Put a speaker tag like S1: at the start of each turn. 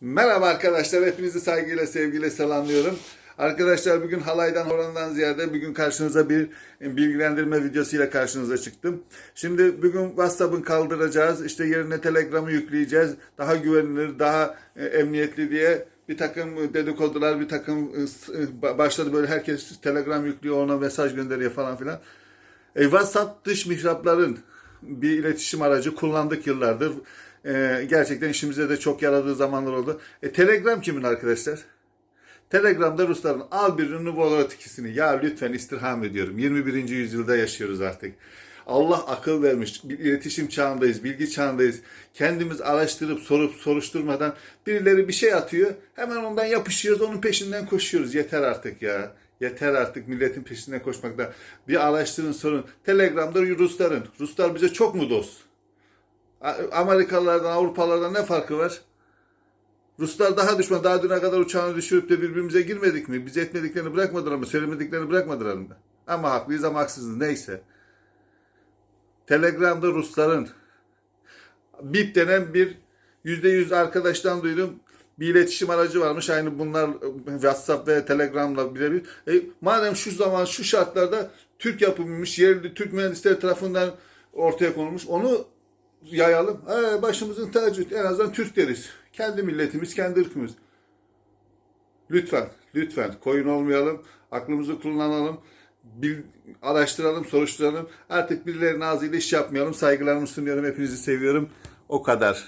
S1: Merhaba arkadaşlar, hepinizi saygıyla, sevgiyle selamlıyorum. Arkadaşlar bugün halaydan horondan ziyade bugün karşınıza bir bilgilendirme videosuyla karşınıza çıktım. Şimdi bugün WhatsApp'ın kaldıracağız, işte yerine Telegram'ı yükleyeceğiz. Daha güvenilir, daha e, emniyetli diye bir takım dedikodular, bir takım e, e, ba- başladı böyle herkes Telegram yüklüyor, ona mesaj gönderiyor falan filan. E, WhatsApp dış mihrapların bir iletişim aracı kullandık yıllardır. E, gerçekten işimize de çok yaradığı zamanlar oldu. E, Telegram kimin arkadaşlar? Telegram'da Rusların al birini Volat ikisini. Ya lütfen istirham ediyorum. 21. yüzyılda yaşıyoruz artık. Allah akıl vermiş. Bir iletişim çağındayız, bilgi çağındayız. Kendimiz araştırıp sorup soruşturmadan birileri bir şey atıyor. Hemen ondan yapışıyoruz, onun peşinden koşuyoruz. Yeter artık ya. Yeter artık milletin peşinden koşmakta. Bir araştırın sorun. Telegram'da Rusların. Ruslar bize çok mu dost? Amerikalılardan, Avrupalılardan ne farkı var? Ruslar daha düşman. Daha düne kadar uçağını düşürüp de birbirimize girmedik mi? Bize etmediklerini bırakmadılar mı? Söylemediklerini bırakmadılar mı? Ama haklıyız ama haksızız. Neyse. Telegram'da Rusların BIP denen bir %100 arkadaştan duydum. Bir iletişim aracı varmış. Aynı bunlar WhatsApp ve Telegram'la birebir. E, madem şu zaman şu şartlarda Türk yapımıymış, yerli Türk mühendisleri tarafından ortaya konulmuş. Onu yayalım. E, başımızın tacı. En azından Türk deriz. Kendi milletimiz, kendi ırkımız. Lütfen, lütfen koyun olmayalım. Aklımızı kullanalım. Bil, araştıralım, soruşturalım. Artık birilerinin ağzıyla iş yapmayalım. Saygılarımı sunuyorum. Hepinizi seviyorum. O kadar.